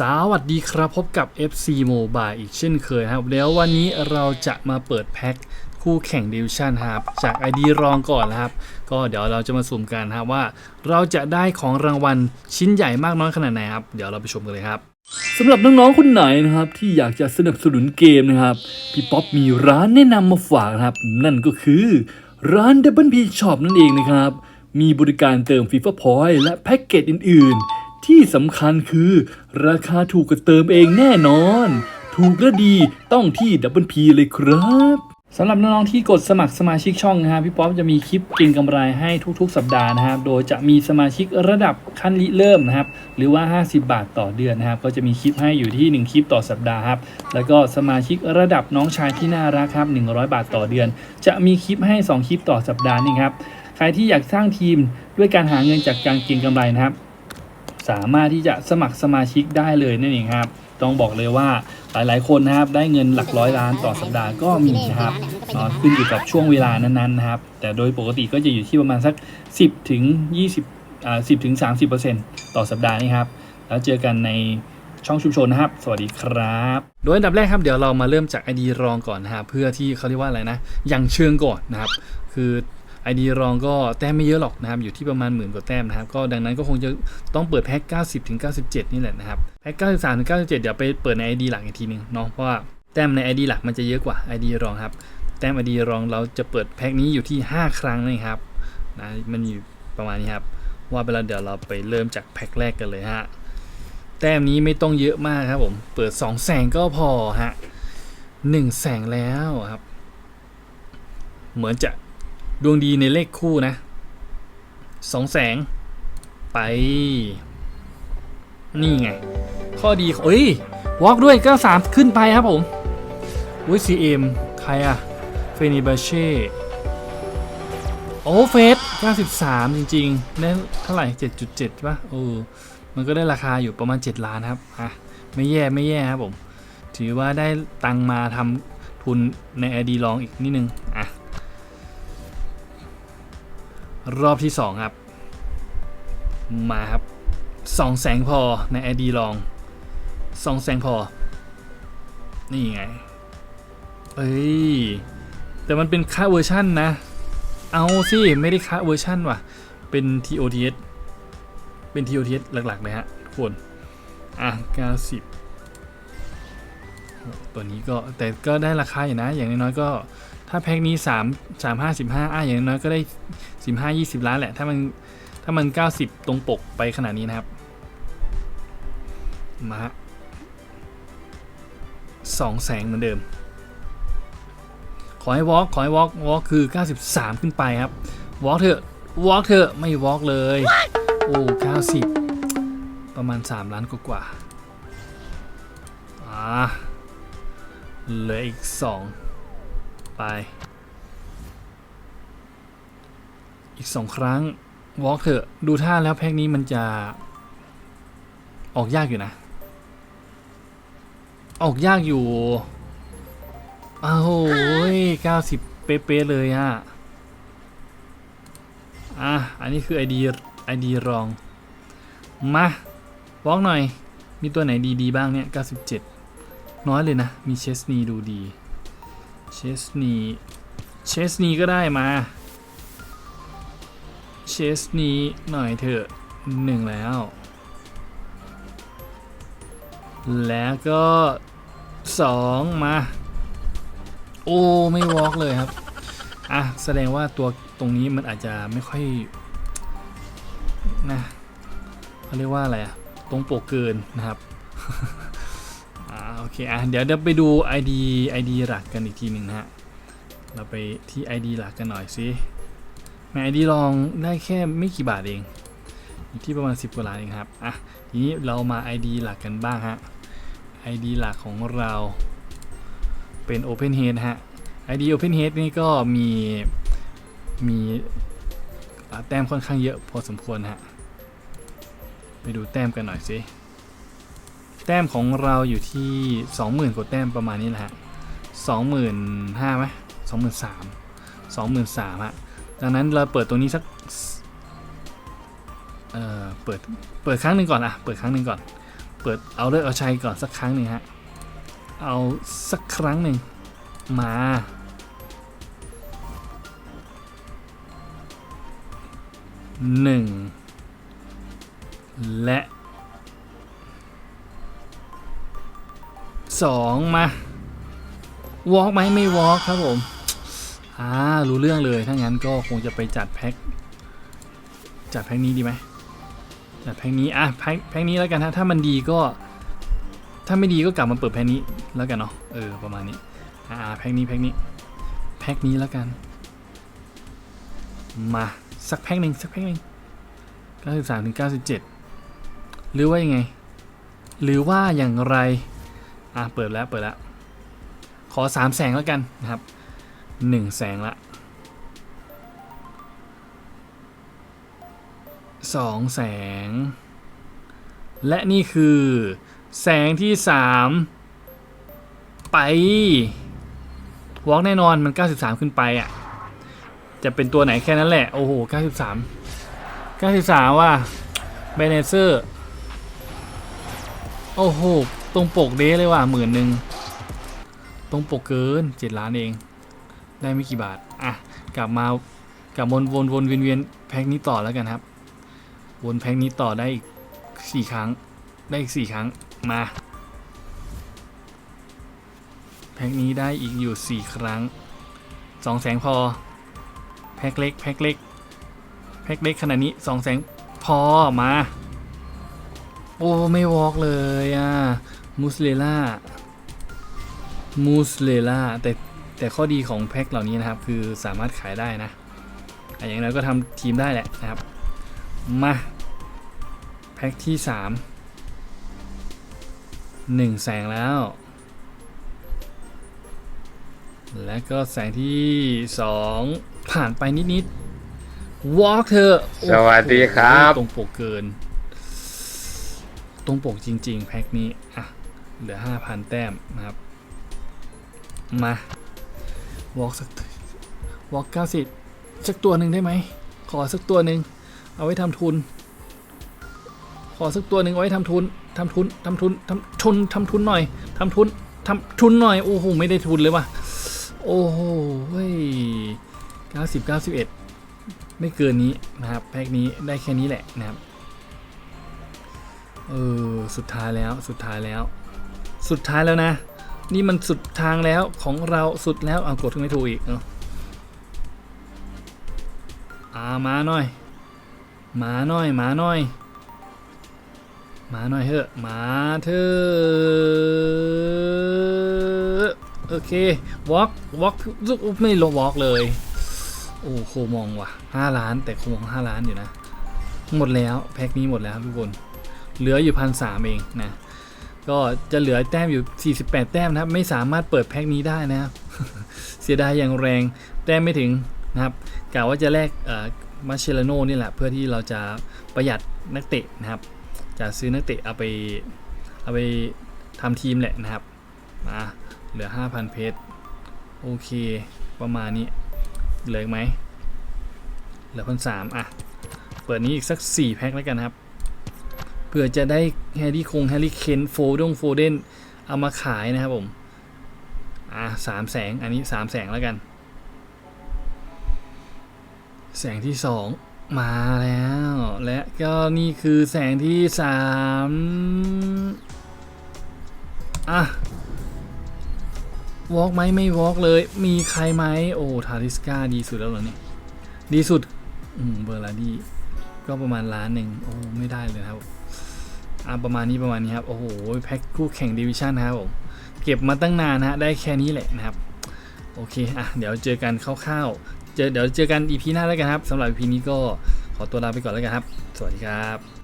สวัสดีครับพบกับ FC Mobile อีกเช่นเคยนะครับ แล้ววันนี้เราจะมาเปิดแพ็คคู่แข่งดิวชั่นครับจาก ID รองก่อนนะครับ ก็เดี๋ยวเราจะมาสุ่มกันครับว่า เราจะได้ของรางวัลชิ้นใหญ่มากน้อยขนาดไหนครับ เดี๋ยวเราไปชมกันเลยครับสำหรับน้องๆคนไหนนะครับที่อยากจะสนับสนุนเกมนะครับพี่ป๊อปมีร้านแนะนำมาฝากนะครับ นั่นก็คือ ร้าน Double P Shop นั่นเองนะครับมีบริการเติม FIFA Point และแพ็กเกจอื่นๆ ที่สำคัญคือ ราคาถูกกว่าเติมเองแน่นอน ถูกและดีต้องที่ Double P เลยครับสำหรับน้องๆที่กดสมัครสมาชิกช่องนะครับพี่ป๊อปจะมีคลิปเก่งกำไรให้ทุกๆ สัปดาห์นะครับโดยจะมีสมาชิกระดับขั้นริเริ่มนะครับ หรือว่า 50 บาทต่อเดือนนะครับ ก็จะมีคลิปให้อยู่ที่ 1 คลิปต่อสัปดาห์ครับแล้วก็สมาชิกระดับน้องชายที่น่ารักครับ 100 บาทต่อเดือน จะมีคลิปให้ 2 คลิปต่อสัปดาห์นี่ครับใครที่อยากสร้างทีมด้วยการหาเงินจากการเก็งกำไรนะครับ สามารถที่จะสมัครสมาชิกได้เลยนั่นเองครับ ต้องบอกเลยว่าหลายๆ คนนะครับได้เงินหลักร้อยล้านต่อสัปดาห์ก็มีนะครับขึ้นอยู่กับช่วงเวลานั้นๆนะครับ แต่โดยปกติก็จะอยู่ที่ประมาณสัก 10ถึง20อ่า10ถึง30%ต่อสัปดาห์นี่ครับแล้วเจอกันในช่องชุมชนนะครับ สวัสดีครับ โดยอันดับแรกครับ เดี๋ยวเรามาเริ่มจาก ID รองก่อนนะครับ เพื่อที่เขาเรียกว่าอะไรนะ ยังเชิงก่อนนะครับ คือ ID รองก็แต้มไม่เยอะหรอกนะครับ อยู่ที่ประมาณหมื่นกว่าแต้มนะครับ ก็ดังนั้นก็คงจะต้องเปิดแพ็ก90ถึง97 นี่แหละนะครับ แพ็ก93ถึง97 เดี๋ยวไปเปิดใน ID หลักอีกทีหนึงเนาะ เพราะว่าแต้มใน ID หลักมันจะเยอะกว่า ID รองครับ แต้ม ID รองเราจะเปิดแพ็กนี้อยู่ที่ 5 ครั้งนะครับ นะ มันอยู่ประมาณนี้ครับ ว่าไปแล้วเดี๋ยวเราไปเริ่มจากแพ็กแรกกันเลยฮะ แต้มนี้ไม่ต้องเยอะมากครับผม เปิด2แสงก็พอฮะ1แสงแล้วครับ เหมือนจะ ดวงดีในเลขคู่นะสองแสง ไป นี่ไง ข้อดีเอ้ยวอล์กด้วยก็สามขึ้นไปครับผมอุ้ยซีเอ็มใครอะเฟนิบาเช่โอ้เฟส93 จริงๆ ได้เท่าไหร่ 7.7ป่ะเออมันก็ได้ราคาอยู่ประมาณ 7 ล้านครับอะไม่แย่ไม่แย่ครับผม ถือว่าได้ตังมาทำทุนในไอดีลองอีกนิดนึง อะ รอบที่ 2 ครับ มาครับสองแสงพอในไอดีลองสองแสงพอ นี่ไง เอ้ย แต่มันเป็นค่าเวอร์ชั่นนะ เอาสิ ไม่ได้ค่าเวอร์ชั่นว่ะ เป็น TOTS เป็น TOTS หลัก ๆ เลยฮะทุกคน อะ 90 ตัวนี้ก็แต่ก็ได้ราคาอยู่นะ อย่างน้อยๆก็ ถ้าแพ็คนี้ 3 3 5 15อะอย่างน้อยก็ได้ 15 20 ล้านแหละ ถ้ามันถ้ามัน 90 ตรงปกไปขนาดนี้นะครับ มาสองแสงเหมือนเดิม ขอให้วอล์กขอให้วอล์กวอล์กคือ 93 ขึ้นไปครับวอล์กเถอะวอล์กเถอะไม่วอล์กเลย โอ้90 ประมาณ 3 ล้านกว่าอ่าเหลืออีก 2 ไป อีก2ครั้งวอล์กเถอะ ดูท่าแล้วแพ็กนี้มันจะออกยากอยู่นะ ออกยากอยู่อ้าวโอ้ย90เป๊ะเลยอะอะ อันนี้คือ ID ID รอง มาวอล์กหน่อย มีตัวไหนดี ๆ บ้างเนี่ย 97 น้อยเลยนะ มีเชสนีดูดี เชสนีเชสนีก็ได้มา เชสนีหน่อยเถอะหนึ่งแล้ว แล้วก็สองมา โอ้ ไม่วอล์กเลยครับ อะ แสดงว่าตัวตรงนี้มันอาจจะไม่ค่อยนะเขาเรียกว่าอะไรอะตรงปกเกินนะครับ อเคอะเดี๋ยวเดี๋ยวไปดู ID ID หลักกันอีกทีหนึ่งฮะ เราไปที่ ID หลักกันหน่อยสิแม ID ลองได้แค่ไม่กี่บาทเองอยู่ที่ประมาณ 10 กว่าล้านเองครับ อะ ทีนี้เรามา ID หลักกันบ้างฮะ ID หลักของเราเป็น OpenHead ฮะ ID OpenHead นี่ก็มีมีแต้มค่อนข้างเยอะพอสมควรฮะ ไปดูแต้มกันหน่อยสิ แต้มของเราอยู่ที่ 20,000กว่าแต้มประมาณนี้แหละฮะ25,000ไหม23,000 23,000ฮะดังนั้นเราเปิดตรงนี้สักเอ่อเปิดเปิดครั้งหนึ่งก่อนอะเปิดครั้งหนึ่งก่อน เปิดเอาเลิกเอาชัยก่อนสักครั้งหนึ่งฮะเอาสักครั้งหนึ่งมาหนึ่งและ สองมาวอล์กไหมไม่วอล์กครับผมอ่ารู้เรื่องเลย ถ้างั้นก็คงจะไปจัดแพ็คจัดแพ็คนี้ดีไหมจัดแพ็คนี้อะแพ็คแพ็คนี้แล้วกันฮะถ้ามันดีก็ ถ้าไม่ดีก็กลับมาเปิดแพ็คนี้แล้วกันเนาะเออประมาณนี้อ่าแพ็คนี้แพ็คนี้แพ็คนี้แล้วกัน มาสักแพ็คหนึ่งสักแพ็คหนึ่ง93ถึง97 หรือว่ายังไง หรือว่าอย่างไร อะเปิดแล้วเปิดแล้ว ขอสามแสงแล้วกันนะครับหนึ่งแสงละสองแสง และนี่คือ แสงที่สามไปวอล์กแน่นอนมัน 93 ขึ้นไปอะ จะเป็นตัวไหนแค่นั้นแหละ โอ้โห 93 93 ว่ะเบเนเซอร์ โอ้โห ตรงปกเด้เลยว่ะหมื่นหนึ่งตรงปกเกิน7ล้านเอง ได้ไม่กี่บาท อะ กลับมากลับวนวนวนเวียนเวียนแพ็คนี้ต่อแล้วกันครับ วนแพ็คนี้ต่อได้อีก4ครั้ง ได้อีก4ครั้งมา แพ็คนี้ได้อีกอยู่4ครั้ง2แสงพอ แพ็คเล็ก แพ็คเล็ก แพ็คเล็กขนาดนี้2แสงพอมา โอ้ ไม่วอล์กเลยอะ มูสเลล่ามูสเลล่าแต่แต่ข้อดีของแพ็คเหล่านี้นะครับ คือสามารถขายได้นะอะอย่างน้อยก็ทำทีมได้แหละนะครับ มา แพ็คที่ 3 1 แสงแล้ว และก็แสงที่ 2 ผ่านไปนิดๆวอล์กเธอะโอ้โหสวัสดีครับ ตรงปกเกิน ตรงปกจริง ๆ แพ็คนี้ อะ เหลือ 5,000 แต้มนะครับ มาวอล์กสักวอล์กเก้าสิบสักตัวหนึ่งได้ไหม ขอสักตัวหนึ่งเอาไว้ทำทุน ขอสักตัวหนึ่งเอาไว้ทำทุนทำทุนทำทุนทำทุนทำทุนหน่อยทำทุนทำทุนหน่อย โอ้โห ไม่ได้ทุนเลยว่ะ โอ้โหเฮ้ยเก้าสิบเก้าสิบเอ็ดไม่เกินนี้นะครับ แพ็คนี้ได้แค่นี้แหละนะครับ เออ สุดท้ายแล้ว สุดท้ายแล้ว สุดท้ายแล้วนะ นี่มันสุดทางแล้วของเราสุดแล้วเอากดไม่ถูกอีกเนาะอ่ามาหน่อยมาหน่อยมาหน่อยมาหน่อยเถอะมาเถอะโอเควอล์กวอล์กไม่ลงวอล์กเลยโอ้โคมองว่ะห้าล้าน แต่โคมองห้าล้านอยู่นะ หมดแล้วแพ็คนี้หมดแล้วทุกคน เหลืออยู่พันสามเองนะ ก็จะเหลือแต้มอยู่ 48 แต้มนะครับ ไม่สามารถเปิดแพ็คนี้ได้นะครับ เสียดายอย่างแรง แต้มไม่ถึงนะครับกะว่าจะแลกมาเชลโนนี่แหละ เพื่อที่เราจะประหยัดนักเตะนะครับ จะซื้อนักเตะเอาไปเอาไปทำทีมแหละนะครับมาเหลือ 5,000 เพชร โอเค ประมาณนี้ เหลือไหม เหลือพันสามอะ เปิดนี้อีกสัก 4 แพ็คแล้วกันครับ ผื่อจะได้แฮร์รี่คงแฮร์รี่เคนโฟดงโฟเดนเอามาขายนะครับผม อะสามแสง อันนี้สามแสงแล้วกัน แสงที่สองมาแล้ว และก็นี่คือแสงที่สามอะวอล์กไหมไม่วอล์กเลย มีใครไหมโอ้ทาริสกาดีสุดแล้วเหรอเนี่ย ดีสุด อืมเบอร์ลาดี ก็ประมาณล้านหนึ่งโอ้ไม่ได้เลยครับ อ่าประมาณนี้ประมาณนี้ครับ โอ้โห แพ็คคู่แข่งดิวิชั่นนะครับผม เก็บมาตั้งนานนะฮะ ได้แค่นี้แหละนะครับ โอเค อะ เดี๋ยวเจอกันคร่าวๆ เจอเดี๋ยวเจอกันอีพีหน้าแล้วกันครับสำหรับอีพีนี้ก็ขอตัวลาไปก่อนแล้วกันครับ สวัสดีครับ